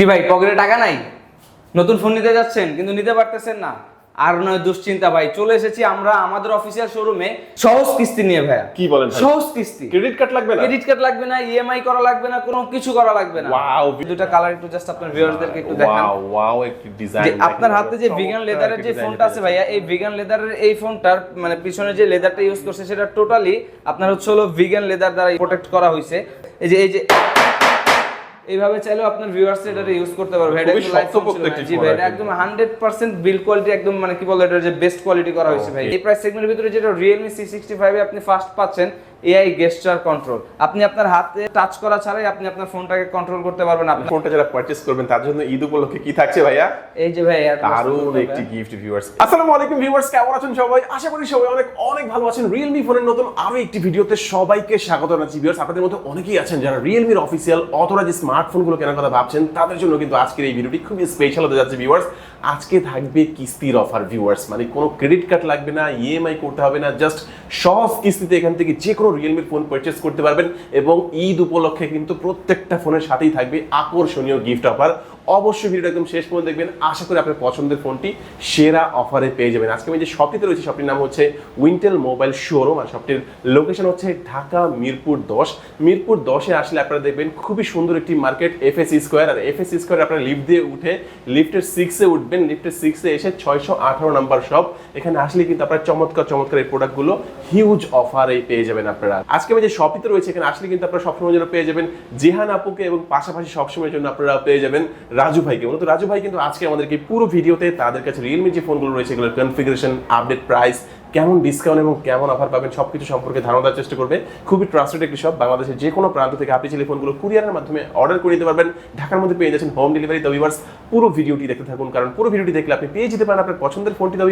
কি ভাই পকেটে টাকা নাই? নতুন ফোন নিতে যাচ্ছেন কিন্তু নিতে পারতেছেন না। আর নয় দুশ্চিন্তা ভাই চলে এসেছি আমরা আমাদের অফিসিয়াল শোরুমে সহজ কিস্তি নিয়ে ভাইয়া। কি বলেন সহজ কিস্তি। ক্রেডিট কার্ড লাগবে না? ক্রেডিট কার্ড লাগবে না ইএমআই করা লাগবে না কোনো কিছু করা লাগবে না। Wow. দুটো কালার একটু জাস্ট আপনার ভিউয়ারদেরকে একটু দেখান। ওয়াও ওয়াও একটি ডিজাইন আপনার হাতে যে ভিগান লেদারের যে ফোনটা আছে ভাইয়া এই ভিগান লেদারের এই ফোনটার মানে পিছনে যে লেদারটা ইউজ করছে সেটা টোটালি আপনার হচ্ছে হলো ভিগান লেদার দ্বারা প্রোটেক্ট করা হয়েছে এই যে এই যে এইভাবে চাইলেও আপনার ভিউয়ার্স এটা ইউজ করতে পারবে। এটা একদম শক্তপোক্ত একটি জি ভাই এটা একদম 100% বিল কোয়ালিটি একদম মানে কি বলে এটা যে বেস্ট কোয়ালিটি করা হয়েছে ভাই. এই প্রাইস সেগমেন্টের ভিতরে যেটা Realme C65 এ আপনি ফার্স্ট পাচ্ছেন এআই গেস্টার কন্ট্রোল আপনি আপনার হাতে টাচ করা ছাড়াই আপনি আপনার ফোনটাকে কন্ট্রোল করতে পারবেন। আপনি ফোনটা যারা পারচেজ করবেন তার জন্য ঈদ উপলক্ষে কি থাকছে ভাইয়া? এই যে ভাই AirPods দারুণ একটি গিফট ভিউয়ার্স আসসালামু আলাইকুম ভিউয়ার্স কেমন আছেন সবাই? আশা করি সবাই অনেক অনেক ভালো আছেন। রিয়েলমি ফোনের নতুন আরও একটি ভিডিওতে সবাইকে স্বাগত জানাচ্ছি ভিউয়ার্স আপনাদের মধ্যে অনেকেই আছেন যারা রিয়েলমির অফিসিয়াল অথরাইজ স্মার্টফোনগুলো কেনার কথা ভাবছেন তাদের জন্য কিন্তু আজকের এই ভিডিওটি খুবই স্পেশাল হতে যাচ্ছে ভিউয়ার্স আজকে থাকবে কিস্তির অফার ভিউয়ার্স মানে কোনো ক্রেডিট কার্ড লাগবে না ইএমআই করতে হবে না জাস্ট সহজ কিস্তিতে এখান থেকে যে কোনো রিয়েলমির ফোন পারচেস করতে পারবেন। এবং ঈদ উপলক্ষে কিন্তু প্রত্যেকটা ফোনের সাথেই থাকবে আকর্ষণীয় গিফট অফার অবশ্যই ভিডিওটা একদম শেষ পর্যন্ত দেখবেন। আশা করি আপনার পছন্দের ফোনটি সেরা অফারে পেয়ে যাবেন। আজকে আমি যে শপটিতে রয়েছে, শপটির নাম হচ্ছে উইন্টেল মোবাইল শোরুম আর শপটির লোকেশন হচ্ছে ঢাকা মিরপুর দশ। মিরপুর দশে আসলে আপনারা দেখবেন খুবই সুন্দর একটি মার্কেট এফএসি স্কোয়ার আর এফএসি স্কোয়ার আপনারা লিফট দিয়ে উঠে লিফটের সিক্সে উঠবেন। লিফটের সিক্সে এসে ছয়শো আঠারো নাম্বার শপ এখানে আসলে কিন্তু আপনারা চমৎকার চমৎকার এই প্রোডাক্টগুলো হিউজ অফারে পেয়ে যাবেন আপনারা। আজকে আমি যে শপিতে রয়েছে, এখানে আসলে কিন্তু আপনারা সবসময় জন্য পেয়ে যাবেন জিহান আপুকে এবং পাশাপাশি সবসময়ের জন্য আপনারা পেয়ে যাবেন রাজু ভাইকে তো রাজু ভাই কিন্তু আজকে আমাদেরকে পুরো ভিডিওতে তাদের কাছে রিয়েলমি যে ফোনগুলো রয়েছে, এগুলোর কনফিগারেশন আপডেট প্রাইস কেমন ডিসকাউন্ট এবং কেমন অফার পাবেন সবকিছু সম্পর্কে ধারণা দেওয়ার চেষ্টা করবে। খুবই ট্রাস্টেড একটি শপ বাংলাদেশের যে কোনো প্রান্ত থেকে আপনি চাইলে ফোনগুলো কুরিয়ারের মাধ্যমে অর্ডার করে নিতে পারবেন। ঢাকার মধ্যে পেয়ে যাচ্ছেন হোম ডেলিভারি দ্য পুরো ভিডিওটি দেখতে থাকুন, কারণ পুরো ভিডিওটি দেখলে আপনি পেয়ে যেতে পারেন আপনার পছন্দের ফোনটি দ্য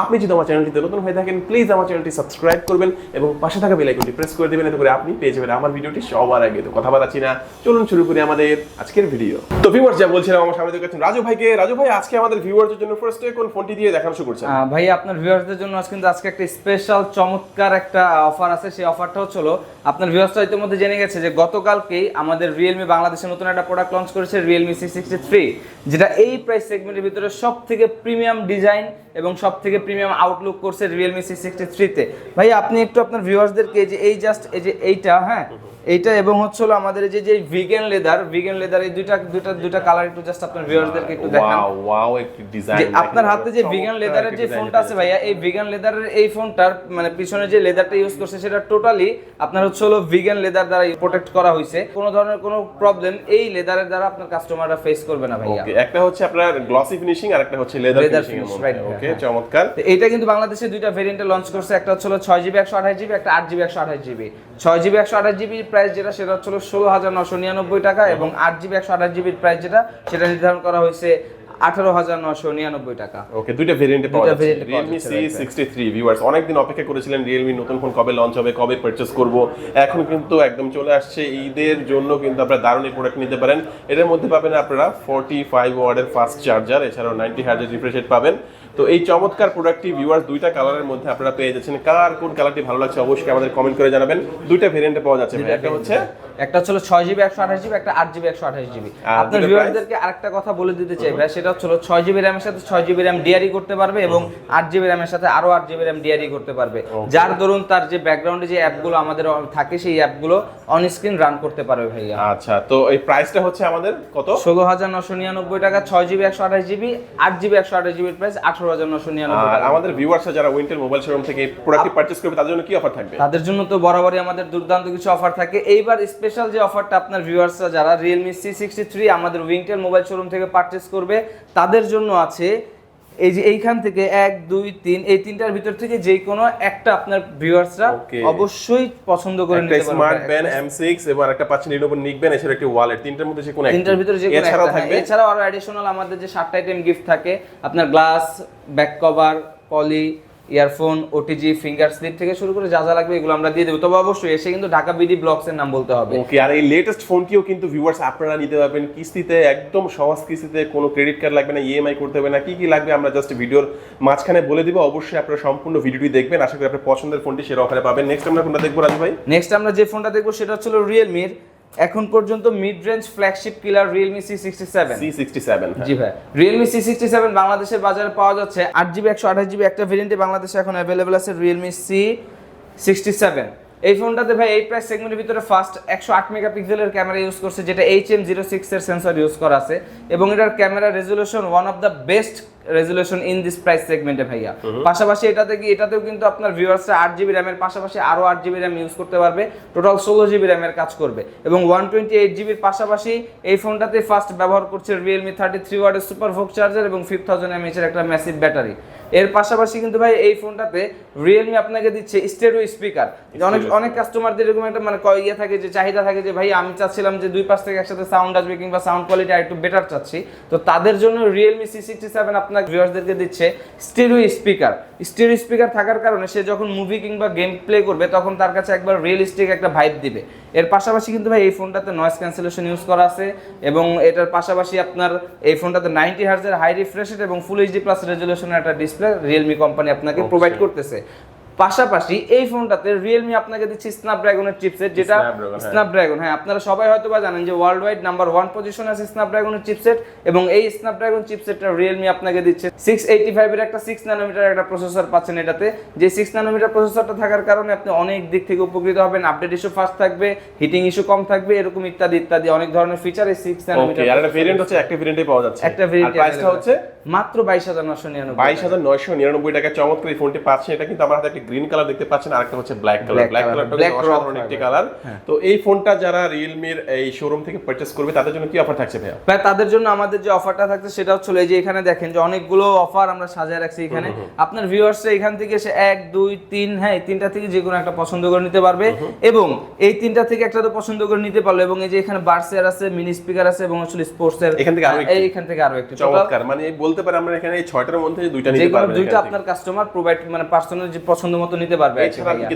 আপনি যদি আমার চ্যানেলটিতে নতুন হয়ে থাকেন প্লিজ আমার চ্যানেলটি সাবস্ক্রাইব করবেন এবং পাশে থাকা বেল আইকনটি প্রেস করে দেবেন, এতে করে আপনি পেয়ে যাবেন আমার ভিডিওটি সবার আগে। তো কথা বাড়াচ্ছি না, চলুন শুরু করি আমাদের আজকের ভিডিও তো ভিউয়ার্স যা বলছিলাম, আমার সামনে দেখছেন রাজু ভাইকে। রাজু ভাই, আজকে আমাদের ভিউয়ার্সের জন্য ফার্স্টে কোন ফোনটি দিয়ে দেখানো শুরু করছেন? ভাই, আপনার ভিউয়ার্সদের জন্য আজ কিন্তু আজকে একটা স্পেশাল চমৎকার একটা অফার আছে। সেই অফারটা হচ্ছিল আপনার ভিউয়ার্সরা ইতিমধ্যে জেনে গেছে যে গতকালকেই আমাদের রিয়েলমি বাংলাদেশে নতুন একটা প্রোডাক্ট লঞ্চ করেছে রিয়েলমি সি সিক্সটি থ্রি যেটা এই প্রাইস সেগমেন্টের ভিতরে সব থেকে প্রিমিয়াম ডিজাইন এবং সব থেকে প্রিমিয়াম আউটলুক করছে রিয়েলমি সি সিক্সটি থ্রিতে ভাই আপনি একটু আপনার ভিউয়ার্সদেরকে যে, এই জাস্ট এই যে এইটা হ্যাঁ? এইটা এবং হচ্ছে হলো আমাদের যে যে ভিগান লেদার ভিগান লেদার এই দুইটা দুইটা দুইটা কালার একটু জাস্ট আপনার ভিউয়ারদেরকে একটু দেখান। ওয়াও ওয়াও একটি ডিজাইন আপনার হাতে যে ভিগান লেদারের যে ফোনটা আছে ভাইয়া এই ভিগান লেদারের এই ফোনটার মানে পিছনে যে লেদারটা ইউজ করছে সেটা টোটালি আপনার হচ্ছে হলো ভিগান লেদার দ্বারা প্রোটেক্ট করা হয়েছে কোনো ধরনের কোনো প্রবলেম এই লেদারের দ্বারা আপনার কাস্টমাররা ফেস করবে না ভাইয়া। ওকে একটা হচ্ছে আপনার গ্লসি ফিনিশিং আর একটা হচ্ছে লেদার ফিনিশিং ওকে চমৎকার। এটা কিন্তু বাংলাদেশে দুইটা ভেরিয়েন্টে লঞ্চ করছে। একটা হচ্ছে হলো 6GB 128GB একটা 8GB 128GB 6GB 128GB price যেটা সেটা হচ্ছে ষোলো হাজার নশো নিরানব্বই টাকা এবং আট জিবি একশো আঠাশ জিবির প্রাইস যেটা সেটা নির্ধারণ করা হয়েছে আঠারো হাজার নশো নিরানব্বই টাকা। ওকে দুইটা ভেরিয়েন্টে পাওয়া যাচ্ছে। Realme যাচ্ছে, right, C63 ভিউয়ার্স অনেকদিন অপেক্ষা করেছিলেন Realme নতুন ফোন কবে লঞ্চ হবে কবে পারচেজ করব। এখন কিন্তু একদম চলে আসছে ঈদের জন্য কিন্তু আপনারা দারুণ এই প্রোডাক্ট নিতে পারেন। এর মধ্যে পাবেন আপনারা 45 ওয়াটের ফাস্ট চার্জার এছাড়াও 90 হার্জের রিফ্রেশ পাবেন। তো এই চমৎকার প্রোডাক্টটি ভিউয়ার্স দুইটা কালারের মধ্যে আপনারা পেয়ে যাচ্ছেন। কার কোন কালারটি ভালো লাগছে অবশ্যই আমাদের কমেন্ট করে জানাবেন। দুইটা ভেরিয়েন্টে পাওয়া যাচ্ছে ভাই। একটা হচ্ছে? একটা হচ্ছে ছয় জিবি একশো আঠাশ জিবি একটা আট জিবি একশো আঠাশ জিবি আপনার ভিউয়ারদেরকে আরেকটা কথা বলে দিতে চাই ভাই সেটা হচ্ছে হলো ছয় জিবি র্যামের সাথে ছয় জিবি র্যাম ডিআরই করতে পারবে এবং আট জিবি র্যামের সাথে আরও আট জিবি র্যাম ডিআরই করতে পারবে। যার দরুন তার যে ব্যাকগ্রাউন্ডে যে অ্যাপগুলো আমাদের থাকে সেই অ্যাপগুলো অন স্ক্রিন রান করতে পারবে ভাইয়া। আচ্ছা তো এই প্রাইসটা হচ্ছে আমাদের কত? ষোলো হাজার নশো নিরানব্বই টাকা ছয় জিবি একশো আঠাশ জিবি আট জিবি একশো আঠাশ জিবির প্রাইস আঠারো হাজার নশো নিরানব্বই আমাদের ভিউয়ার্সরা যারা উইন্টার মোবাইল শোরুম থেকে প্রোডাক্টটি পারচেস করবে তাদের জন্য কি অফার থাকবে? তাদের জন্য তো বরাবরই আমাদের দুর্দান্ত কিছু অফার থাকে। এইবার স্পেশাল যে অফারটা আপনার ভিউয়ার্সরা যারা রিয়েলমি সি সিক্সটি থ্রি আমাদের উইন্টার মোবাইল শোরুম থেকে পারচেস করবে তাদের জন্য আছে এই যে এইখান থেকে এক দুই তিন এই তিনটার ভিতর থেকে যে কোনো একটা আপনার ভিউয়ার্সরা. অবশ্যই পছন্দ করে নিতে পারবে স্মার্ট ব্যান্ড M6 এবং একটা পাচ্ছেন Lenovo নিক ব্যান্ড এছাড়া একটি ওয়ালেট তিনটার মধ্যে যে কোনো একটি। তিনটার ভিতরে যে কোনো একটা, হ্যাঁ, থাকবে এছাড়াও আরও অ্যাডিশনাল আমাদের যে সাতটা আইটেম গিফট থাকে আপনার glass back cover poly earphone OTG finger slip থেকে শুরু করে যা যা লাগবে এগুলো আমরা দিয়ে দেবো। তবে অবশ্যই এসে কিন্তু ঢাকা বিডি ব্লগস এর নাম বলতে হবে। ওকে আর এই লেটেস্ট ফোনটিও কিন্তু ভিউয়ার্স আপনারা নিতে পারবেন। কিস্তিতে একদম সহজ কিস্তিতে কোনো ক্রেডিট কার্ড লাগবে না ইএমআই করতে হবে না কি কি লাগবে আমরা জাস্ট ভিডিওর মাঝখানে বলে দিব। অবশ্যই আপনারা সম্পূর্ণ ভিডিওটি দেখবেন। আশা করি আপনার পছন্দের ফোনটি সেরা অফারে পাবেন। নেক্সট আমরা কোনটা দেখব রাজু ভাই? নেক্সট আমরা যে ফোনটা দেখব সেটা হচ্ছে রিয়েলমির এখন পর্যন্ত mid range flagship killer Realme C sixty seven C sixty seven G ভাই। রিয়েলমি সি সিক্সটি সেভেন বাংলাদেশের বাজারে পাওয়া যাচ্ছে আট জিবি একশো আঠাশ জিবি একটা ভেরিয়েন্টে বাংলাদেশে এখন অ্যাভেলেবেল আছে রিয়েলমি সি সিক্সটি সেভেন এই ফোনটাতে ভাই এই প্রাইস সেগমেন্টের ভিতরে ফার্স্ট একশো আট মেগাপিক্সেলের ক্যামেরা ইউজ করছে যেটা এইচ এম জিরো সিক্স এর সেন্সর ইউজ করা আছে। এবং এটার camera resolution one of the best resolution in this price সেগমেন্টে ভাইয়া। পাশাপাশি এটাতে কি এটাতেও কিন্তু আপনার ভিউয়ার্সরা আট জিবি র্যামের পাশাপাশি আরও আট জিবি র্যাম ইউজ করতে পারবে। টোটাল ষোলো জিবি র্যামের কাজ করবে। এবং ওয়ান টোয়েন্টি এইট জিবির পাশাপাশি এই ফোনটাতে ফার্স্ট ব্যবহার করছে রিয়েলমি থার্টি থ্রি ওয়ার্ডের সুপার ভোক চার্জার এবং ফিফ থাউজেন্ড এমএইচ এর একটা ম্যাসিভ ব্যাটারি এর পাশাপাশি কিন্তু ভাই এই ফোনটাতে রিয়েলমি আপনাকে দিচ্ছে স্টেরিও স্পিকার অনেক অনেক কাস্টমারদের এরকম একটা মানে ইয়ে থাকে যে চাহিদা থাকে যে ভাই আমি চাচ্ছিলাম যে দুই পাশ থেকে একসাথে সাউন্ড আসবে কিংবা সাউন্ড কোয়ালিটি আরেকটু বেটার চাচ্ছি। তো তাদের জন্য রিয়েলমি সি সিক্সটি সেভেন আপনার ভিউয়ার্সদেরকে দিচ্ছে স্টেরিও স্পিকার স্টেরিও স্পিকার থাকার কারণে সে যখন মুভি কিংবা গেম প্লে করবে তখন তার কাছে একবার রিয়েলিস্টিক একটা ভাইব দিবে। এর পাশাপাশি কিন্তু ভাই এই ফোনটাতে নয়েজ ক্যান্সেলেশন ইউজ করা আছে এবং এটার পাশাপাশি আপনার এই ফোনটাতে নাইনটি হার্জের হাই রিফ্রেশ এবং ফুল এইচডি প্লাস রেজলিউশনের একটা ডিসপ্লে রিয়েলমি কোম্পানি আপনাকে প্রোভাইড করতেছে। পাশাপাশি এই ফোনটাতে রিয়েলমি আপনাকে দিচ্ছে স্ন্যাপড্রাগনের চিপসেট যেটা হ্যাঁ। স্ন্যাপড্রাগন হ্যাঁ আপনারা সবাই হয়তো বা জানেন যে world wide number one position আছে স্ন্যাপড্রাগনের চিপসেট এবং এই স্ন্যাপড্রাগন চিপসেটটা রিয়েলমি আপনাকে দিচ্ছে। সিক্স এইটি ফাইভের একটা সিক্স ন্যানোমিটার একটা প্রসেসর পাচ্ছেন এটাতে। যে সিক্স ন্যানোমিটার প্রসেসরটা থাকার কারণে আপনি অনেক দিক থেকে উপকৃত হবেন আপডেট ইস্যু ফাস্ট থাকবে হিটিং ইস্যু কম থাকবে এরকম ইত্যাদি ইত্যাদি অনেক ধরনের ফিচার এই সিক্স আর একটা ভেরিয়েন্ট হচ্ছে একটা ভেরিয়েন্টে পাওয়া যাচ্ছে। একটা ভেরিয়েন্ট প্রাইসটা হচ্ছে? মাত্র বাইশ হাজার নশো নিরানব্বই বাইশ হাজার নয়শো নিরানব্বই টাকা। চমৎকার এই ফোনটি পাচ্ছেন এটা কিন্তু আমার হাতে গ্রিন কালার দেখতে পাচ্ছেন আর একটা হচ্ছে ব্ল্যাক কালার ব্ল্যাক কালারটা অসাধারণ একটি কালার তো এই ফোনটা যারা রিয়েলমির এই শোরুম থেকে পারচেস করবে তাদের জন্য কি অফার থাকছে ভাইয়া? ভাই তাদের জন্য আমাদের যে অফারটা থাকছে সেটা হচ্ছে এই যে এখানে দেখেন যে অনেকগুলো অফার আমরা সাজায় রাখছি এখানে। আপনার ভিউয়ার্স এখান থেকে এসে এক দুই তিন হ্যাঁ এই তিনটা থেকে যে কোনো একটা পছন্দ করে নিতে পারবে। এবং এই তিনটা থেকে একটা তো পছন্দ করে নিতে পারল। এবং এই যে এখানে বার্সের আছে মিনি স্পিকার আছে এবং আসলে স্পোর্টস এর এখান থেকে আরও একটি। এইখান থেকে আরও একটি। চমৎকার। মানে বলতে পারে আমরা এখানে এই ছয়টার মধ্যে দুইটা নিতে পারবেন দুইটা। আপনার কাস্টমার প্রোভাইড মানে পার্সোনাল যে পছন্দ মতো নিতে পারবে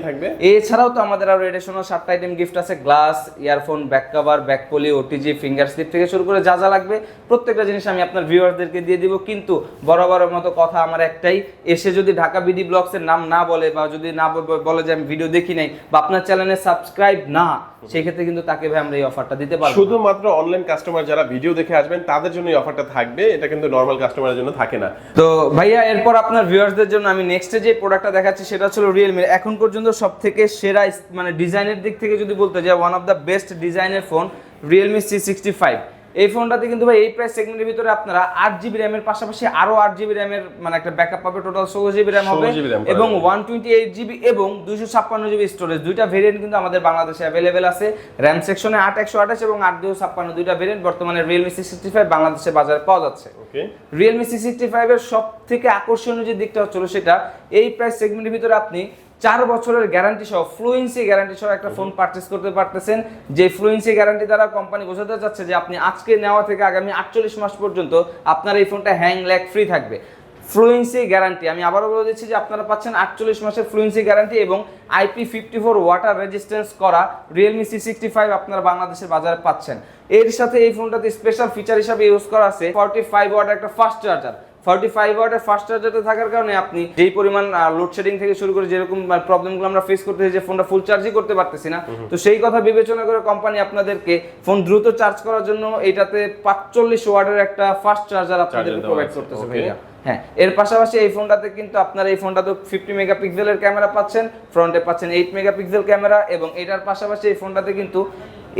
থাকবে? এছাড়াও তো আমাদের আরও এডিশনাল সাতটা আইটেম গিফট আছে glass earphone back cover back poly OTG finger slip থেকে শুরু করে যা যা লাগবে প্রত্যেকটা জিনিস আমি আপনার ভিউয়ারদেরকে দিয়ে দিব। কিন্তু বরাবরের মতো কথা আমার একটাই এসে যদি ঢাকা বিডি ব্লগসের নাম না বলে বা যদি না বলে যে আমি ভিডিও দেখি নাই বা আপনার চ্যানেলে সাবস্ক্রাইব না সেই ক্ষেত্রে কিন্তু তাকে ভাই আমরা এই অফারটা দিতে পারব শুধুমাত্র অনলাইন কাস্টমার যারা ভিডিও দেখে আসবেন তাদের জন্য এই অফারটা থাকবে এটা কিন্তু নর্মাল কাস্টমারের জন্য থাকে না। তো ভাইয়া এরপর আপনার ভিউয়ার্সদের জন্য আমি নেক্সটে যে প্রোডাক্টটা দেখাচ্ছি সেটা ছিল রিয়েলমি এখন পর্যন্ত সব থেকে সেরা মানে ডিজাইনের দিক থেকে যদি বলতে যাই ওয়ান অফ দ্য বেস্ট ডিজাইনের phone Realme C sixty five এই ফোনটাতে কিন্তু ভাই এই প্রাইস সেগমেন্টের ভিতরে আপনারা আট জিবি র্যামের পাশাপাশি আরও আট জিবি র্যামের মানে একটা ব্যাকআপ পাবে টোটাল ষোলো জিবি র্যাম হবে। 16 GB RAM পাবে। এবং ওয়ান টোয়েন্টি এইট জিবি এবং দুশো ছাপ্পান্ন জিবি স্টোরেজ দুইটা ভেরিয়েন্ট কিন্তু আমাদের বাংলাদেশে অ্যাভেলেবেল আছে। র্যাম সেকশনে আট একশো আঠাশ এবং আট দুশো ছাপ্পান্ন দুইটা ভেরিয়েন্ট বর্তমানে রিয়েলমি সি সিক্সটি ফাইভ বাংলাদেশে বাজারে পাওয়া যাচ্ছে। ওকে রিয়েলমি সি সিক্সটি ফাইভের সব থেকে আকর্ষণীয় যে দিকটা হচ্ছিল সেটা এই প্রাইস সেগমেন্টের ভিতরে আপনি চার বছরের গ্যারান্টি সহ ফ্লুয়েন্সি গ্যারান্টি সহ একটা ফোন পারচেস করতে পারতেছেন। যে ফ্লুয়েন্সি গ্যারান্টি দ্বারা কোম্পানি বোঝাতে চাচ্ছে যে আপনি আজকে নেওয়া থেকে আগামী আটচল্লিশ মাস পর্যন্ত আপনার এই ফোনটা হ্যাং ল্যাক ফ্রি থাকবে। ফ্লুয়েন্সি গ্যারান্টি আমি আবারও বলে দিচ্ছি যে আপনারা পাচ্ছেন আটচল্লিশ মাসের ফ্লুয়েন্সি গ্যারান্টি এবং IP fifty four water resistance করা রিয়েলমি সি সিক্সটি ফাইভ আপনারা বাংলাদেশের বাজারে পাচ্ছেন। এর সাথে এই ফোনটাতে স্পেশাল ফিচার হিসাবে ইউজ করা আছে ফর্টি ফাইভ ওয়াটার একটা ফাস্ট চার্জার ফর্টি ফাইভ ওয়াটের ফাস্ট চার্জারটা থাকার কারণে আপনি যেই পরিমাণ লোডশেডিং থেকে শুরু করে যেরকম প্রবলেমগুলো আমরা ফেস করতেছি যে ফোনটা ফুল চার্জই করতে পারতেছি না। তো সেই কথা বিবেচনা করে কোম্পানি আপনাদেরকে ফোন দ্রুত চার্জ করার জন্য এটাতে পাঁচচল্লিশ ওয়াটের একটা ফাস্ট চার্জার আপনাদের প্রোভাইড করতেছে ভাইয়া। হ্যাঁ এর পাশাপাশি এই ফোনটাতে কিন্তু আপনার এই ফোনটাতে ফিফটি মেগাপিক্সেলের ক্যামেরা পাচ্ছেন ফ্রন্টে পাচ্ছেন এইট মেগাপিক্সেল ক্যামেরা এবং এটার পাশাপাশি এই ফোনটাতে কিন্তু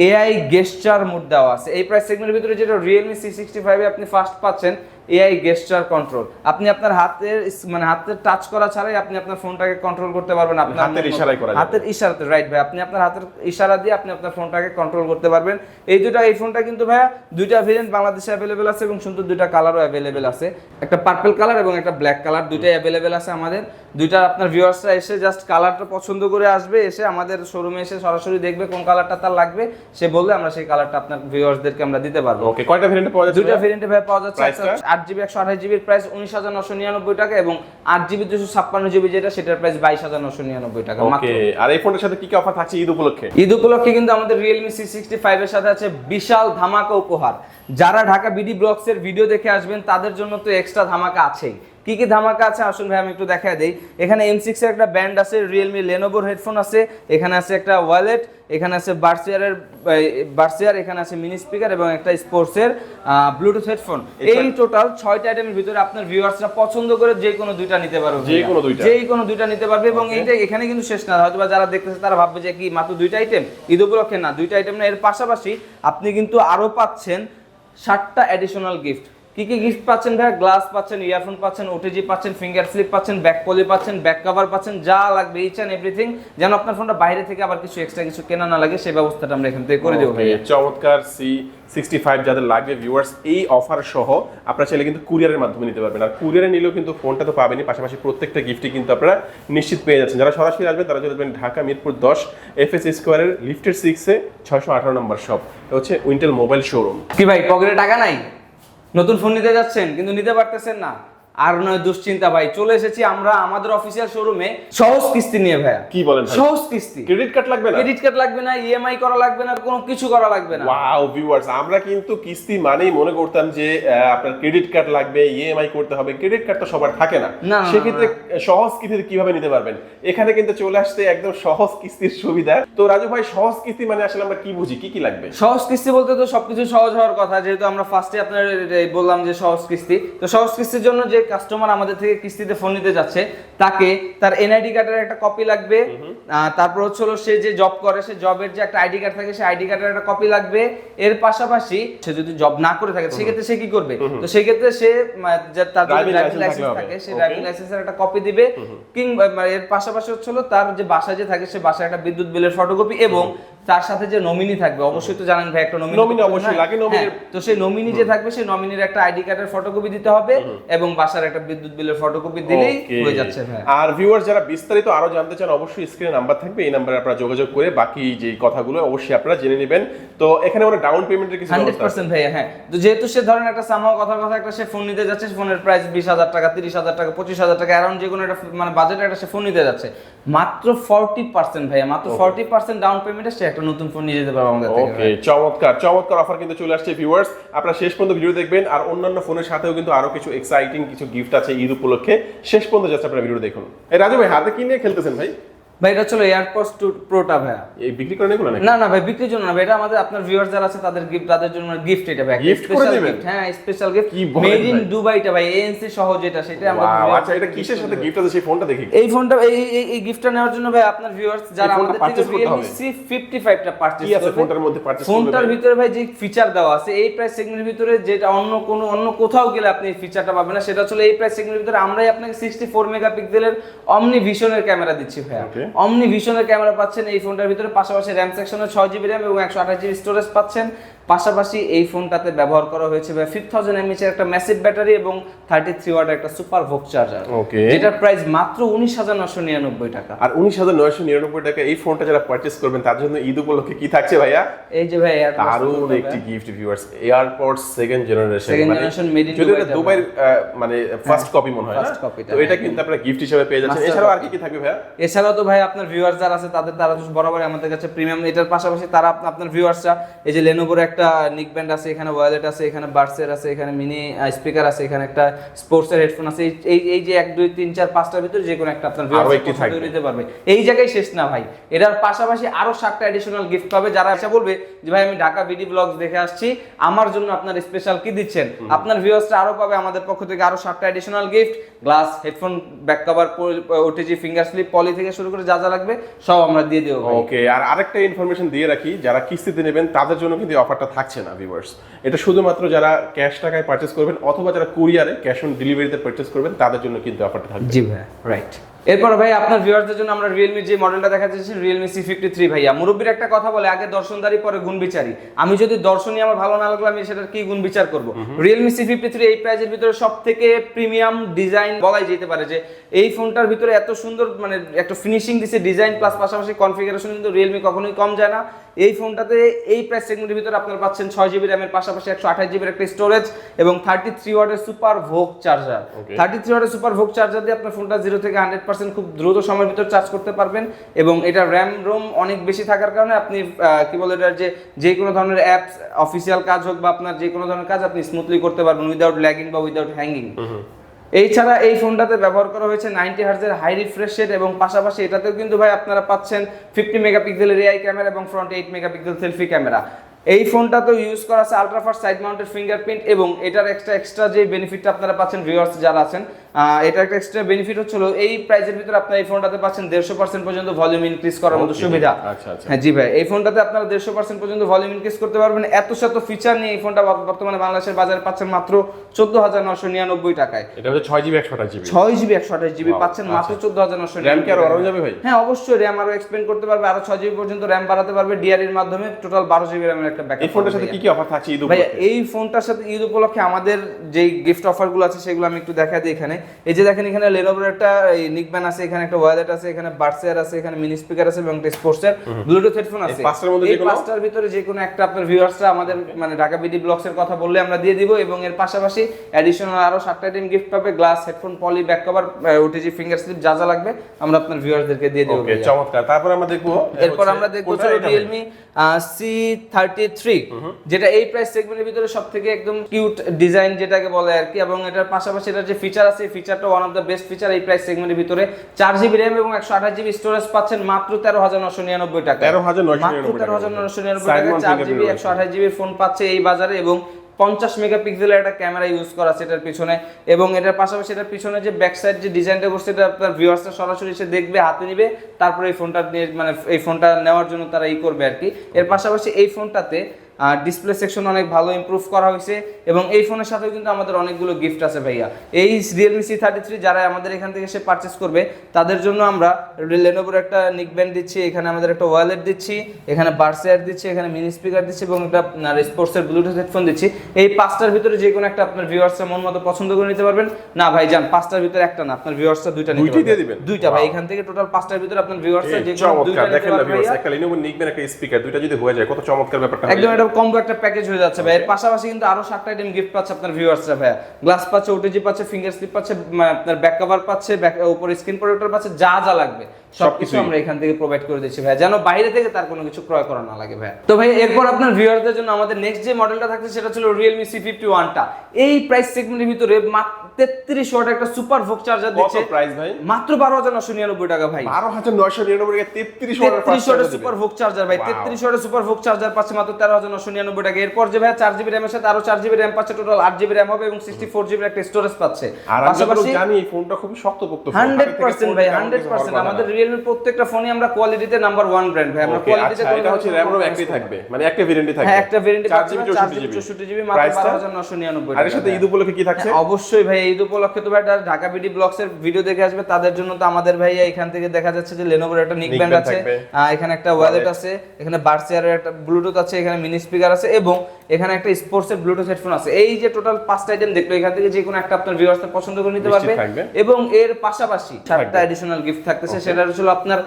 এআই গেস্টার মোড দেওয়া আছে। এই প্রাইস সেগমেন্টের ভিতরে যেটা রিয়েলমি সি সিক্সটি ফাইভে আপনি ফার্স্ট পাচ্ছেন এআই গেস্টার কন্ট্রোল আপনি আপনার হাতের মানে হাতের টাচ করা ছাড়াই আপনি আপনার ফোনটাকে কন্ট্রোল করতে পারবেন আপনার হাতের ইশারায় করা হাতের ইশারাতে রাইট ভাই আপনি আপনার হাতের ইশারা দিয়ে আপনি আপনার ফোনটাকে কন্ট্রোল করতে পারবেন। এই দুটো এই ফোনটা কিন্তু ভাইয়া দুইটা ভেরিয়েন্ট বাংলাদেশে অ্যাভেলেবেল আছে এবং সুন্দর দুইটা কালারও অ্যাভেলেবেল আছে। একটা পার্পল কালার এবং একটা ব্ল্যাক কালার দুইটাই অ্যাভেলেবেল আছে আমাদের। দুইটা আপনার ভিউয়ার্সরা এসে জাস্ট কালারটা পছন্দ করে আসবে এসে আমাদের শোরুমে এসে সরাসরি দেখবে কোন কালারটা তার লাগবে। সে বললে আমরা সেই কালারটা আপনার ভিউয়ার্সদেরকে আমরা দিতে পারব। ওকে কয়টা ভেরিয়েন্টে পাওয়া যাচ্ছে দুইটা ভেরিয়েন্টে ভাই পাওয়া যাচ্ছে? আট জিবি একশো আঠাশ জিবির প্রাইস উনিশ হাজার নশো নিরানব্বই টাকা এবং আট জিবি দুশো ছাপ্পান্ন জিবি যেটা সেটার প্রাইস বাইশ হাজার নশো নিরানব্বই টাকা আর এই ফোনের সাথে কি কি অফার থাকছে ঈদ উপলক্ষে? ঈদ উপলক্ষে কিন্তু আমাদের রিয়েলমি সি সিক্সটি ফাইভ এর সাথে আছে বিশাল ধামাকা উপহার। যারা ঢাকা বিডি ব্লগস এর ভিডিও দেখে আসবেন তাদের জন্য তো এক্সট্রা ধামাকা আছেই। কি কি ধামাকা আছে? আসুন ভাই আমি একটু দেখাই দিই। এখানে এম সিক্স এর একটা ব্যান্ড আছে রিয়েলমি লেনোভোর হেডফোন আছে এখানে আছে একটা ওয়ালেট এখানে আছে বার্সিয়ারের বার্সিয়ার এখানে আছে মিনি স্পিকার এবং একটা স্পোর্টসের ব্লুটুথ হেডফোন এই টোটাল ছয়টা আইটেমের ভিতরে আপনার ভিউয়ার্সরা পছন্দ করে যে কোনো দুইটা নিতে পারবে যে কোনো দুইটা? যে কোনো দুইটা নিতে পারবে এবং এইটা এখানে কিন্তু শেষ না। হয়তো বা যারা দেখতেছে তারা ভাববে যে কি মাত্র দুইটা আইটেম ঈদ উপলক্ষে না দুইটা আইটেম না এর পাশাপাশি আপনি কিন্তু আরও পাচ্ছেন ষাটটা অ্যাডিশনাল গিফট কি কি গিফট পাচ্ছেন ভাই? গ্লাস পাচ্ছেন ইয়ারফোন পাচ্ছেন ওটিজি পাচ্ছেন ফিঙ্গার স্লিপ পাচ্ছেন ব্যাক পলি পাচ্ছেন ব্যাক কভার পাচ্ছেন যা লাগবে ইচ অ্যান্ড এভরিথিং যেন আপনার ফোনটা বাইরে থেকে আবার কিছু এক্সট্রা কিছু কেনা না লাগে সেই ব্যবস্থাটা আমরা এখান থেকে করে দেবো ভাই চমৎকার সি সিক্সটি ফাইভ যাদের লাগবে ভিউয়ার্স এই অফার সহ আপনারা চাইলে কিন্তু কুরিয়ারের মাধ্যমে নিতে পারবেন। আর কুরিয়ারে নিলেও কিন্তু ফোনটা তো পাবেনই পাশাপাশি প্রত্যেকটা গিফটই কিন্তু আপনারা নিশ্চিত পেয়ে যাচ্ছেন। যারা সরাসরি আসবেন তারা চলে যাবেন ঢাকা মিরপুর দশ এফ এস স্কোয়ারের লিফটের সিক্সে ছয়শো আঠারো নম্বর শপ হচ্ছে উইন্টেল মোবাইল শোরুম কি ভাই পকেটে টাকা নাই? নতুন ফোন নিতে যাচ্ছেন কিন্তু নিতে পারতেছেন না। আর নয় দুশ্চিন্তা ভাই। চলে এসেছি আমরা আমাদের অফিসিয়াল শোরুমে সহজ কিস্তি নিয়ে ভাইয়া। কি বলেন সহজ কিস্তি। ক্রেডিট কার্ড লাগবে না? ক্রেডিট কার্ড লাগবে না ইএমআই করা লাগবে না কোনো কিছু করা লাগবে না। ওয়াও ভিউয়ার্স আমরা কিন্তু কিস্তি মানেই মনে করতাম যে আপনার ক্রেডিট কার্ড লাগবে ইএমআই করতে হবে। ক্রেডিট কার্ড তো সবার থাকে না। সেক্ষেত্রে সহজ কিস্তিতে কীভাবে নিতে পারবেন? এখানে কিন্তু চলে আসছে একদম সহজ কিস্তির সুবিধা। তো রাজু ভাই সহজ কিস্তি মানে আসলে আমরা কি বুঝি? কি কি লাগবে? সহজ কিস্তি বলতে তো সবকিছু সহজ হওয়ার কথা। যেহেতু আমরা ফার্স্টে আপনার বললাম যে সহজ কিস্তি। তো সহজ কিস্তির জন্য যে কাস্টমার আমাদের থেকে কিস্তিতে ফোন নিতে যাচ্ছে তাকে তার এনআইডি কার্ডের একটা কপি লাগবে তারপর হচ্ছে হলো সে যে জব করে সে জবের যে একটা আইডি কার্ড থাকে সেই আইডি কার্ডের একটা কপি লাগবে। এর পাশাপাশি সে যদি জব না করে থাকে সেক্ষেত্রে সে কি করবে? তো সেক্ষেত্রে সে তার ড্রাইভিং লাইসেন্স থাকে Okay. ড্রাইভিং লাইসেন্সের একটা কপি দিবে। কিংবা মানে এর পাশাপাশি হচ্ছে হলো তার যে বাসায় যে থাকে সে বাসায় একটা বিদ্যুৎ বিলের ফটোকপি এবং তার সাথে যে নমিনি থাকবে অবশ্যই তো জানেন ভাই একটা নমিনি Nominee অবশ্যই লাগে, nominee- তো সেই নমিনি যে থাকবে সেই নমিনির একটা আইডি কার্ডের ফটোকপি দিতে হবে এবং বাসার একটা বিদ্যুৎ বিলের ফটোকপি দিলেই হয়ে যাচ্ছে ভাই। আর ভিউয়ার্স যারা বিস্তারিত আরও জানতে চান অবশ্যই স্ক্রিনে নাম্বার থাকবে এই নাম্বারে আপনারা যোগাযোগ করে বাকি যে কথাগুলো অবশ্যই আপনারা জেনে নেবেন। তো এখানে মানে ডাউন পেমেন্টের কিছু হান্ড্রেড ব্যবস্থা আছে? পার্সেন্ট ভাইয়া হ্যাঁ। তো যেহেতু সে ধরেন একটা সামাও কথা কথা একটা সে ফোন নিতে যাচ্ছে ফোনের প্রাইস বিশ হাজার টাকা তিরিশ হাজার টাকা পঁচিশ হাজার টাকা অ্যারাউন্ড যে কোনো একটা মানে বাজেট একটা সে ফোন নিতে যাচ্ছে। মাত্র ফর্টি পার্সেন্ট ভাইয়া মাত্র ফর্টি পার্সেন্ট ডাউন পেমেন্টে সে একটা নতুন ফোন নিয়ে যেতে পারব আমাদের থেকে ওকে চমৎকার চমৎকার অফার কিন্তু চলে আসছে ভিউয়ার্স আপনারা শেষ পর্যন্ত ভিডিও দেখবেন আর অন্যান্য ফোনের সাথেও কিন্তু আরও কিছু এক্সাইটিং কিছু গিফট আছে ঈদ উপলক্ষে। শেষ পর্যন্ত যাচ্ছে আপনারা ভিডিও দেখুন। এই রাজু ভাই হাতে কি নিয়ে খেলতেছেন ভাই? ভাই এটা প্রোটা ভাইয়া। এই বিক্রি করেন এগুলো না না ভাই বিক্রির জন্য না ভাই এটা আমাদের আপনার ভিউয়ার যারা আছে তাদের গিফট তাদের জন্য গিফট এটা ভাই। স্পেশাল? গিফট হ্যাঁ স্পেশাল গিফট কি মেড ইন ভাই? দুবাইটা ভাই এএনসি সহ যেটা সেটা আমরা আচ্ছা এটা কিসের সাথে গিফট আছে? সেই ফোনটা দেখি এই ফোনটা এই এই- গিফটটা নেওয়ার জন্য ভাই আপনার ভিউয়ার্স যারা আমাদের থেকে Realme হবে? C55 টা পারচেজ কি আছে ফোনটার মধ্যে পারচেজ ফোনটার ভিতরে ভাই যে ফিচার দেওয়া আছে এই প্রাইস সেগমেন্টের ভিতরে যেটা অন্য কোনো অন্য কোথাও গেলে আপনি এই ফিচারটা পাবেন না। সেটা হচ্ছে এই প্রাইস সেগমেন্টের ভিতরে আমরাই আপনাকে 64 মেগাপিক্সেলের অমনি ভিশনের ক্যামেরা দিচ্ছি ভাই. অমনি ভিশনের ক্যামেরা পাচ্ছেন, এই ফোনটার ভিতরে পাশাপাশি র্যাম সেকশনে ছয় জিবি র্যাম এবং একশো আঠাশ জিবি স্টোরেজ পাচ্ছেন। পাশাপাশি এই ফোনটাতে ব্যবহার করা হয়েছে ভাই ফিফ থাউজেন্ড এমএচ এর একটা ম্যাসিভ ব্যাটারি এবং থার্টি থ্রি ওয়াট একটা সুপার ভোক চার্জার Okay. যেটার প্রাইস মাত্র উনিশ হাজার নশো নিরানব্বই টাকা। আর উনিশ হাজার নয়শো নিরানব্বই টাকা এই ফোনটা যারা পারচেস করবেন তার জন্য ঈদ উপলক্ষে কি থাকছে ভাইয়া? এই যে ভাই দারুণ একটি gift viewers AirPods second generation Second generation made in যদি দুবাইয়ের মানে ফার্স্ট কপি মনে হয় না first copy টা, তো এটা হ্যাঁ। কিন্তু আপনারা গিফট হিসেবে পেয়ে যাচ্ছেন। এছাড়াও আর কি কি থাকবে ভাইয়া? এছাড়াও তো ভাই আপনার ভিউয়ার্স যারা আছে তাদের তারা তো বরাবর আমাদের কাছে প্রিমিয়াম এটার পাশাপাশি তারা আপ- আপনার ভিউয়ার্সরা এই যে লেনোভোর একটা নিক ব্যান্ড আছে এখানে ওয়ালেট আছে এখানে বার্সের আছে এখানে মিনি স্পিকার আছে এখানে একটা স্পোর্টসের হেডফোন আছে। এই- এই যে এক দুই তিন চার পাঁচটার ভিতরে যে কোনো একটা আপনার একটি নিতে পারবে। এই জায়গায় শেষ না ভাই। এটার পাশাপাশি আরও সাতটা এডিশনাল গিফট পাবে। যারা এসে বলবে যে ভাই আমি ঢাকা বিডি ব্লগস দেখে আসছি আমার জন্য আপনার স্পেশাল কি দিচ্ছেন? আপনার ভিউয়ার্সরা আরও পাবে আমাদের পক্ষ থেকে আরও সাতটা additional gift glass headphone back cover OTG finger slip poly থেকে শুরু করে যা যা লাগবে সব আমরা দিয়ে দেবো। ওকে আর আরেকটা ইনফরমেশন দিয়ে রাখি যারা কিস্তিতে নেবেন তাদের জন্য কিন্তু অফারটা থাকছে না ভিউয়ার্স এটা শুধুমাত্র যারা ক্যাশ টাকায় পারচেস করবেন অথবা যারা কুরিয়ারে ক্যাশ অন ডেলিভারিতে পারচেস করবেন তাদের জন্য কিন্তু অফারটা থাকবে। জি ভাই রাইট এরপর ভাই আপনার ভিউয়ারদের জন্য আমরা রিয়েলমি যে মডেলটা দেখা যাচ্ছে রিয়েলমি সি ফিফটি থ্রি ভাইয়া। মুরব্বীর একটা কথা বলে আগে দর্শনদারি পরে গুণ বিচারি আমি যদি দর্শনই আমার ভালো না লাগল আমি সেটার কি গুণ বিচার করব? রিয়েলমি সি ফিফটি থ্রি এই প্রাইজের ভিতরে সব থেকে প্রিমিয়াম ডিজাইন বলাই যেতে পারে যে এই ফোনটার ভিতরে এত সুন্দর মানে একটা ফিনিশিং দিছে ডিজাইন প্লাস পাশাপাশি কনফিগারেশন কিন্তু রিয়েলমি কখনোই কম যায় না। এই ফোনটাতে এই প্রাইস সেগমেন্টের ভিতরে আপনারা পাচ্ছেন ছয় জিবি র্যামের পাশাপাশি একশো আঠাশ জিবির একটা স্টোরেজ এবং থার্টি থ্রি ওয়াটের super VOOC charger thirty three ওয়াটের সুপার ভোগ চার্জার দিয়ে আপনার ফোনটা জিরো থেকে হান্ড্রেড পার্সেন্ট খুব দ্রুত সময়ের ভিতর চার্জ করতে পারবেন এবং এটা র্যাম রোম অনেক বেশি থাকার কারণে আপনি কি বলে এটার যে যে কোনো ধরনের অ্যাপস অফিসিয়াল কাজ হোক বা আপনার যে কোনো ধরনের কাজ আপনি স্মুথলি করতে পারবেন উইদাউট ল্যাগিং বা উইদাউট হ্যাঙ্গিং এছাড়া এই ফোনটাতে ব্যবহার করা হয়েছে নাইনটি হার্জের হাই রিফ্রেশ রেট এবং পাশাপাশি এটাতেও কিন্তু ভাই আপনারা পাচ্ছেন ফিফটি মেগাপিক্সেলের এআই ক্যামেরা এবং front eight megapixel selfie camera. এই ফোনটা তো ইউজ করা আছে আলট্রাফাস্ট সাইড মাউন্টের ফিঙ্গারপ্রিন্ট এবং এটার এক্সট্রা এক্সট্রা যে বেনিফিটটা আপনারা পাচ্ছেন ভিউয়ার্স যারা আছেন এটা একটা এক্সট্রা বেনিফিট হচ্ছিল এই প্রাইসের ভিতরে আপনারা এই ফোনটাতে পাচ্ছেন দেড়শো পার্সেন্ট পর্যন্ত ভলিউম ইনক্রিজ করার মতো সুবিধা। আচ্ছা, আচ্ছা। হ্যাঁ জি ভাই এই ফোনটাতে আপনারা দেড়শো পার্সেন্ট পর্যন্ত ভলিউম ইনক্রিজ করতে পারবেন। এত শত ফিচার নিয়ে এই ফোনটা বর্তমানে বাংলাদেশের বাজারে পাচ্ছেন মাত্র চোদ্দ হাজার নশো নিরানব্বই টাকায়। এটা হচ্ছে ছয় জিবি একশো আঠাশ জিবি ছয় জিবি একশো আঠাশ জিবি পাচ্ছেন মাত্র আচ্ছা। চোদ্দ হাজার নশো র্যাম কি আরও যাবে ভাই? হ্যাঁ অবশ্যই র্যাম আরও এক্সপেন্ড করতে পারবে আরও ছয় জিবি পর্যন্ত র্যাম বাড়াতে পারবে ডিআর এর মাধ্যমে টোটাল বারো জিবি র্যামের একটা ব্যাকআপ এই ফোনটার সাথে কি কি অফার থাকছে ঈদ উপলক্ষে? এই ফোনটার সাথে ঈদ উপলক্ষে আমাদের যে গিফট অফারগুলো আছে সেগুলো আমি একটু দেখা দিই এখানে। এই যে দেখেন এখানে লেনোভোর একটা নিকব্যান আছে এখানে একটা ওয়ালেট আছে এখানে বার্সের আছে এখানে মিনি স্পিকার আছে এবং একটা স্পোর্টস এর ব্লুটুথ হেডফোন আছে। এই পাঁচটার ভিতরে যে কোনো একটা আপনার ভিউয়ার্সরা আমাদের মানে ঢাকা বিডি ব্লগস এর কথা বললে আমরা দিয়ে দিব এবং এর পাশাপাশি অ্যাডিশনাল আরও সাতটা আইটেম গিফট পাবে glass headphone poly back cover OTG finger slip যা যা লাগবে আমরা আপনার ভিউয়ার্সদেরকে দিয়ে দেবো ওকে চমৎকার। তারপর আমরা দেখব এরপর আমরা দেখব থার্টি থ্রি যেটা এই প্রাইস সেগমেন্টের ভিতরে সব থেকে একদম কিউট ডিজাইন যেটাকে বলে আর কি এবং এটার পাশাপাশি এটার যে ফিচার আছে এই ফিচারটা one of the best feature এই প্রাইস সেগমেন্টের ভিতরে। চার জিবি র্যাম এবং একশো আঠাশ জিবি স্টোরেজ পাচ্ছেন মাত্র তেরো হাজার নশো নিরানব্বই টাকা 13,999 মাত্র তেরো হাজার নশো নিরানব্বই টাকা চার জিবি একশো আঠাশ জিবির ফোন পাচ্ছে এই বাজারে এবং পঞ্চাশ মেগাপিক্সেলের একটা ক্যামেরা ইউজ করা আছে এটার পিছনে এবং এটার পাশাপাশি এটার পিছনে যে ব্যাক সাইড যে ডিজাইনটা করছে এটা আপনার ভিউয়ার্সরা সরাসরি এসে দেখবে হাতে নিবে তারপরে এই ফোনটা নিয়ে মানে এই ফোনটা নেওয়ার জন্য তারা ই করবে আর কি এর পাশাপাশি এই ফোনটাতে ডিসপ্লে সেকশন অনেক ভালো ইমপ্রুভ করা হয়েছে এবং এই ফোনের সাথেও কিন্তু আমাদের অনেকগুলো গিফট আছে ভাইয়া এই রিয়েলমি সি থার্টি থ্রি যারা আমাদের এখান থেকে এসে পারচেস করবে তাদের জন্য আমরা লেনোভোর একটা নিক ব্যান্ড দিচ্ছি এখানে আমাদের একটা ওয়ালেট দিচ্ছি এখানে বার্সেয়ার দিচ্ছি এখানে মিনি স্পিকার দিচ্ছি এবং একটা স্পোর্টসের ব্লুটুথ হেডফোন দিচ্ছি এই পাঁচটার ভিতরে যে কোনো একটা আপনার ভিউয়ার্সরা মন মতো পছন্দ করে নিতে পারবেন না ভাই যান পাঁচটার ভিতরে একটা না আপনার ভিউয়ার্সরা দুইটা নিতে দিবেন? দুইটা ভাই এখান থেকে টোটাল পাঁচটার ভিতরে আপনার ভিউয়ার্সরা যে কোনো দুইটা দেখেন না ভাইয়া। একটা Lenovo নিকবেন একটা স্পিকার দুইটা যদি হয়ে যায় কত চমৎকার ব্যাপারটা। একদম এটা কম্বো একটা প্যাকেজ হয়ে যাচ্ছে ভাই। এর পাশাপাশি কিন্তু আরও সাতটা আইটেম গিফট পাচ্ছে আপনার ভিউয়ার্সরা ভাই গ্লাস পাচ্ছে ওটিজি পাচ্ছে ফিঙ্গার স্লিপ পাচ্ছে আপনার ব্যাক কভার পাচ্ছে ব্যাক উপরে স্ক্রিন প্রোটেক্টর পাচ্ছে যা যা লাগবে। সবকিছু আমরা এখান থেকে প্রোভাইড করে দিচ্ছি ভাই যেন বাইরে থেকে তার কোনো কিছু ক্রয় করা না লাগে ভাই তো ভাই এরপর আপনার ভিউয়ারদের জন্য আমাদের নেক্সট যে মডেলটা থাকছে সেটা ছিল রিয়েলমি সি ফিফটি ওয়ানটা এই প্রাইস সেগমেন্টের ভিতরে তেত্রিশ ওয়াট একটা সুপার ভোক চার্জার দিচ্ছে। প্রাইস ভাই? মাত্র বারো হাজার নশো নিরানব্বই টাকা ভাই। বারো হাজার নয়শো নিরানব্বই টাকা তেত্রিশ ওয়াটের সুপার। ভোক চার্জার ভাই। তেত্রিশ ওয়াটের সুপার ভোক চার্জার পাচ্ছে মাত্র তেরো হাজার নশো নিরানব্বই টাকা। এরপর যে ভাই চার জিবি র্যামের সাথে আরও চার জিবি র্যাম পাচ্ছে টোটাল আট জিবি র্যাম হবে এবং সিক্সটি ফোর জিবির একটা স্টোরেজ পাচ্ছে। পাশাপাশি জানি এই ফোনটা খুবই শক্তপোক্ত হান্ড্রেড পার্সেন্ট ভাই হান্ড্রেড পার্সেন্ট। আমাদের রিয়েলমির প্রত্যেকটা ফোনই আমরা কোয়ালিটিতে নাম্বার ওয়ান ব্র্যান্ড ভাই আমরা কোয়ালিটিতে আচ্ছা, এটা হচ্ছে একটাই থাকবে। মানে একটা ভেরিয়েন্টই থাকবে। হ্যাঁ একটা চার জিবি চৌষট্টি জিবি মাত্র বারো হাজার নশো নিরানব্বই আর এর সাথে ঈদ উপলক্ষে কি থাকছে? হ্যাঁ, অবশ্যই ভাই ঈদ উপলক্ষে তো ভাই ঢাকা বিডি ব্লগস এর ভিডিও দেখে আসবে। তাদের জন্য তো আমাদের ভাই এখান থেকে দেখা যাচ্ছে যে লেনোভোর একটা নিক ব্যান্ড আছে। এখানে একটা ওয়ালেট আছে এখানে বার্সিয়ারের একটা ব্লুটুথ আছে এখানে মিনি স্পিকার আছে এবং এখানে একটা স্পোর্টস এর ব্লুটুথ হেডফোন আছে। এই যে টোটাল পাঁচটা আইটেম দেখল এখান থেকে যে কোনো একটা আপনার ভিউয়ার্সরা পছন্দ করে নিতে পারবে এবং এর পাশাপাশি চারটা। এডিশনাল গিফট থাকতেছে সেটা হলো আপনার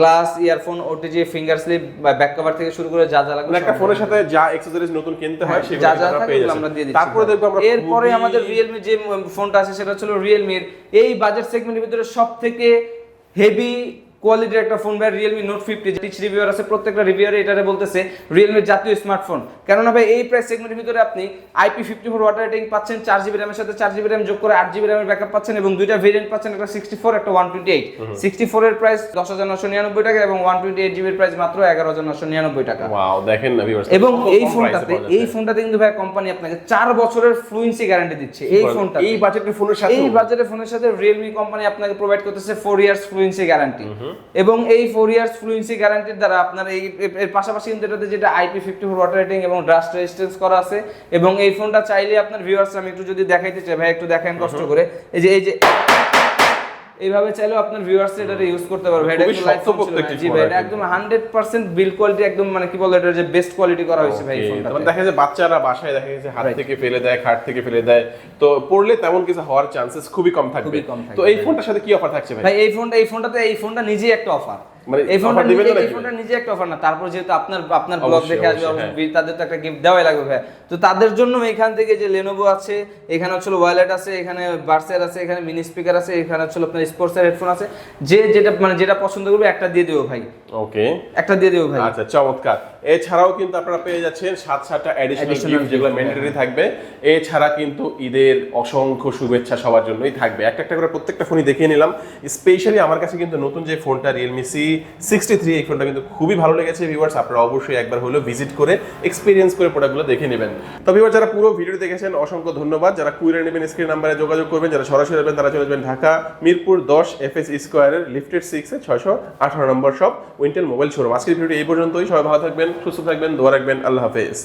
glass earphone OTG finger slip বা ব্যাক কভার থেকে শুরু করে যা যা লাগবে মানে একটা ফোনের সাথে যা অ্যাক্সেসরিজ নতুন কিনতে হয় সেগুলো হ্যাঁ, যা যা থাকে আমরা দিয়ে দিচ্ছি তারপরে দেখব আমরা এরপরে আমাদের রিয়েলমি যে ফোনটা আছে সেটা ছিল রিয়েলমির এই বাজেট সেগমেন্টের ভিতরে সব থেকে হেভি কোয়ালিটির একটা ফোন ভাই রিয়েলমি নোট ফিফটি টিচ রিভিউয়ার আছে প্রত্যেকটা রিভিউয়ার এটারে বলতেছে রিয়েলমির জাতীয় স্মার্টফোন কেননা ভাই এই প্রাইস সেগমেন্টের ভিতরে আপনি IP fifty four water rating পাচ্ছেন চার জিবি র্যামের সাথে চার জিবি র্যাম যোগ করে আট জিবি র্যামের ব্যাকআপ পাচ্ছেন এবং দুইটা ভেরিয়েন্ট পাচ্ছেন একটা সিক্সটি ফোর একটা one twenty eight sixty four এর প্রাইস দশ হাজার নশো নিরানব্বই টাকা এবং ওয়ান টোয়েন্টি এইট জিবির প্রাইস মাত্র এগারো হাজার নশো নিরানব্বই টাকা। দেখেন না এবং এই ফোনটাতে এই ফোনটাতে কিন্তু ভাই কোম্পানি আপনাকে চার বছরের ফ্লুয়েন্সি গ্যারান্টি দিচ্ছে এই ফোনটা এই বাজেটের ফোনের সাথে এই বাজারে ফোনের সাথে রিয়েলমি কোম্পানি আপনাকে প্রোভাইড করতেছে ফোর ইয়ার্স ফ্লুয়েন্সি গ্যারান্টি এবং এই ফোর ইয়ার্স ফ্লুয়েন্সি গ্যারান্টির দ্বারা আপনার এই এর- পাশাপাশি কিন্তু এটাতে যেটা IP fifty four water rating এবং ড্রাস্ট রেজিস্ট্যান্স করা আছে এবং এই ফোনটা চাইলে আপনার ভিউয়ার্স আমি একটু যদি দেখাইতে চাই ভাই একটু দেখেন কষ্ট করে। এই যে এই যে এইভাবে চাইলেও আপনার ভিউয়ার্স এটা ইউজ করতে পারবে। এটা একটি জি ভাই এটা একদম 100% বিল্ড কোয়ালিটি একদম মানে কি বলে এটা যে বেস্ট কোয়ালিটি করা হয়েছে ভাই ফোনটা মানে দেখা যায় বাচ্চারা বাসায় দেখা গেছে হাত থেকে ফেলে দেয় খাট থেকে ফেলে দেয়। তো পড়লে তেমন কিছু হওয়ার চান্সেস খুবই কম থাকবে। খুবই কম থাকবে, তো এই ফোনটার সাথে কি অফার থাকছে ভাই? ভাই এই ফোনটা এই ফোনটাতে এই ফোনটা নিজেই একটা অফার মানে এই ফোনটা offer দিবেন না এই ফোনটা নিজে একটা অফার না। তারপর যেহেতু আপনার আপনার ব্লগ দেখে আসবে অবশ্যই, অবশ্যই তাদের তো একটা গিফট দেওয়াই লাগবে ভাই। তো তাদের জন্য এখান থেকে যে লেনোভো আছে এখানে হচ্ছে ওয়ালেট আছে এখানে বার্সের আছে এখানে মিনি স্পিকার আছে এখানে হচ্ছে আপনার স্পোর্টসের হেডফোন আছে। যে যেটা মানে যেটা পছন্দ করবে একটা দিয়ে দেবো ভাই। ওকে একটা দিয়ে দেবো ভাই। আচ্ছা চমৎকার। এছাড়াও কিন্তু আপনারা পেয়ে যাচ্ছেন সাত সাতটা অ্যাডিশনাল গিফট যেগুলো ম্যান্ডেটরি থাকবে। এছাড়া কিন্তু ঈদের অসংখ্য শুভেচ্ছা সবার জন্যই থাকবে। একটা একটা করে প্রত্যেকটা ফোনই দেখিয়ে নিলাম। স্পেশালি আমার কাছে কিন্তু নতুন যে ফোনটা রিয়েলমি সি সিক্সটি থ্রি এই ফোনটা কিন্তু খুবই ভালো লেগেছে ভিউয়ার্স আপনারা অবশ্যই একবার হলেও ভিজিট করে এক্সপিরিয়েন্স করে প্রোডাক্টগুলো দেখে নেবেন। তো ভিউয়ার যারা পুরো ভিডিওটি দেখেছেন, অসংখ্য ধন্যবাদ। যারা কুইরে নেবেন স্ক্রিন নাম্বারে যোগাযোগ করবেন, যারা সরাসরি নেবেন তারা চলে যাবেন ঢাকা, মিরপুর দশ এফ এস স্কোয়ারের লিফটেড সিক্সে ছয়শো আঠারো নম্বর সব উইন্টেল মোবাইল শোরুম আজকের ভিডিওটি এই পর্যন্তই। সবাই ভালো থাকবেন, সুস্থ থাকবেন, দোয়া রাখবেন। আল্লাহ হাফেজ।